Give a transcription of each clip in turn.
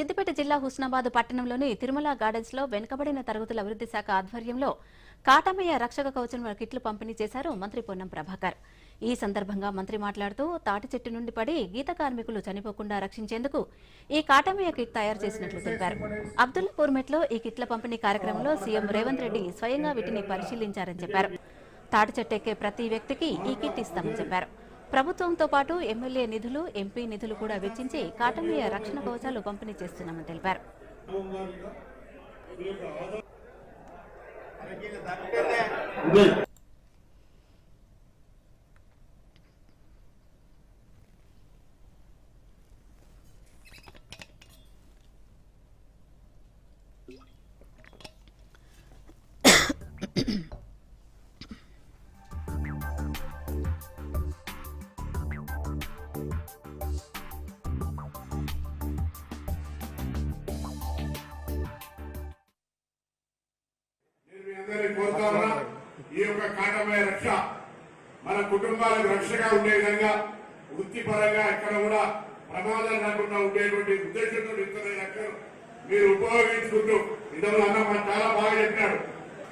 సిద్దిపేట జిల్లా హుస్నాబాద్ పట్టణంలోని తిరుమల గార్డెన్స్లో వెనుకబడిన తరగతుల అభివృద్ధి శాఖ ఆధ్వర్యంలో కాటమయ్య రక్షక కవచం కిట్లు పంపిణీ చేశారు మంత్రి పొన్నం ప్రభాకర్. ఈ సందర్భంగా మంత్రి మాట్లాడుతూ తాటి చెట్టు నుండి పడి గీత కార్మికులు చనిపోకుండా రక్షించేందుకు ఈ కాటమయ్య కిట్ తయారు చేసినట్లు తెలిపారు. అబ్దుల్లాపూర్ మెట్లో ఈ కిట్ల పంపిణీ కార్యక్రమంలో సీఎం రేవంత్ రెడ్డి స్వయంగా వీటిని పరిశీలించారని చెప్పారు. తాటి చెట్టు ఎక్కే ప్రతి వ్యక్తికి ఈ కిట్ ఇస్తామని చెప్పారు. ప్రభుత్వంతో పాటు ఎమ్మెల్యే నిధులు ఎంపీ నిధులు కూడా వెచ్చించి కాటమీయ రక్షణ కవచాలు పంపిణీ చేస్తున్నామని తెలిపారు. అందరినీ కోరుతా ఉన్నా ఈ యొక్క కాటమయ రక్ష మన కుటుంబాలకు రక్షగా ఉండే విధంగా వృత్తిపరంగా ఎక్కడ కూడా ప్రమాదం లేకుండా ఉండేటువంటి ఉద్దేశంతో ఇస్తున్న రక్షను మీరు ఉపయోగించుకుంటూ ఇతరులు అన్న చాలా బాగా చెప్పినాడు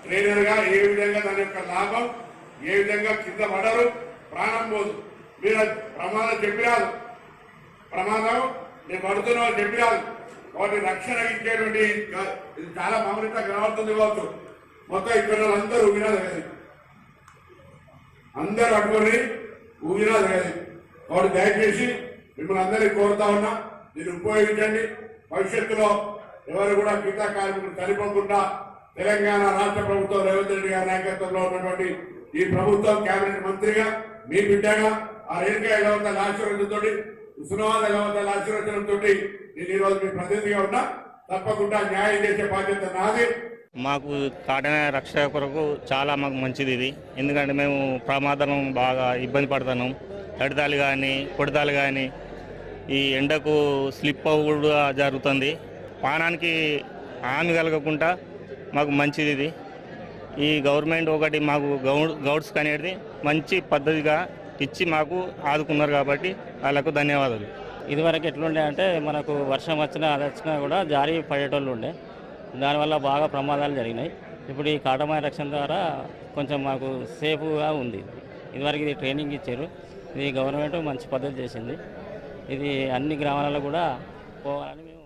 ట్రైనర్గా ఏ విధంగా దాని యొక్క లాభం ఏ విధంగా కింద పడరు ప్రాణం పోదు. మీరు ప్రమాదం చెప్పిరాదు ప్రమాదం నేను పడుతున్నా చెప్పిరాదు వాటి రక్షణ ఇచ్చేటువంటి ఇది చాలా మామూలుగా కనబడుతుంది కావచ్చు. మొత్తం ఇక్కడ అందరూ ఊగినారు కదా. అందరు అట్టుకొని ఊగినారు కదా. కాబట్టి దయచేసి మిమ్మల్ని అందరినీ కోరుతా ఉన్నా దీన్ని ఉపయోగించండి. భవిష్యత్తులో ఎవరు కూడా గీతా కార్మికులు చనిపోకుండా తెలంగాణ రాష్ట్ర ప్రభుత్వం రేవంత్ రెడ్డి గారి నాయకత్వంలో ఉన్నటువంటి ఈ ప్రభుత్వం కేబినెట్ మంత్రిగా మీ బిడ్డగా ఆ రేణుకా ఎలవంతాల ఆశీర్వచనంతో ఉస్మానాబాద్ ఎలా ఆశీర్వచనంతో నేను ఈరోజు మీ ప్రతినిధిగా ఉన్నా. తప్పకుండా న్యాయం చేసే బాధ్యత నాది. మాకు కాటన రక్షణ కొరకు చాలా మాకు మంచిది ఇది. ఎందుకంటే మేము ప్రమాదం బాగా ఇబ్బంది పడుతున్నాం. తడితాలు కానీ కొడతాలు కానీ ఈ ఎండకు స్లిప్ కూడా జరుగుతుంది. పానానికి హామీ కలగకుండా మాకు మంచిది ఇది. ఈ గవర్నమెంట్ ఒకటి మాకు గౌడ్ గౌడ్స్ అనేది మంచి పద్ధతిగా ఇచ్చి మాకు ఆదుకున్నారు కాబట్టి వాళ్ళకు ధన్యవాదాలు. ఇదివరకు ఎట్లుండే అంటే మనకు వర్షం వచ్చినా అది వచ్చినా కూడా జారి పడేటోళ్ళు ఉండే. దానివల్ల బాగా ప్రమాదాలు జరిగినాయి. ఇప్పుడు ఈ కాటమాయ రక్షణ ద్వారా కొంచెం మాకు సేఫ్గా ఉంది. ఇదివరకు ఇది ట్రైనింగ్ ఇచ్చారు. ఇది గవర్నమెంట్ మంచి పద్ధతి చేసింది. ఇది అన్ని గ్రామాలలో కూడా పోవాలని మేము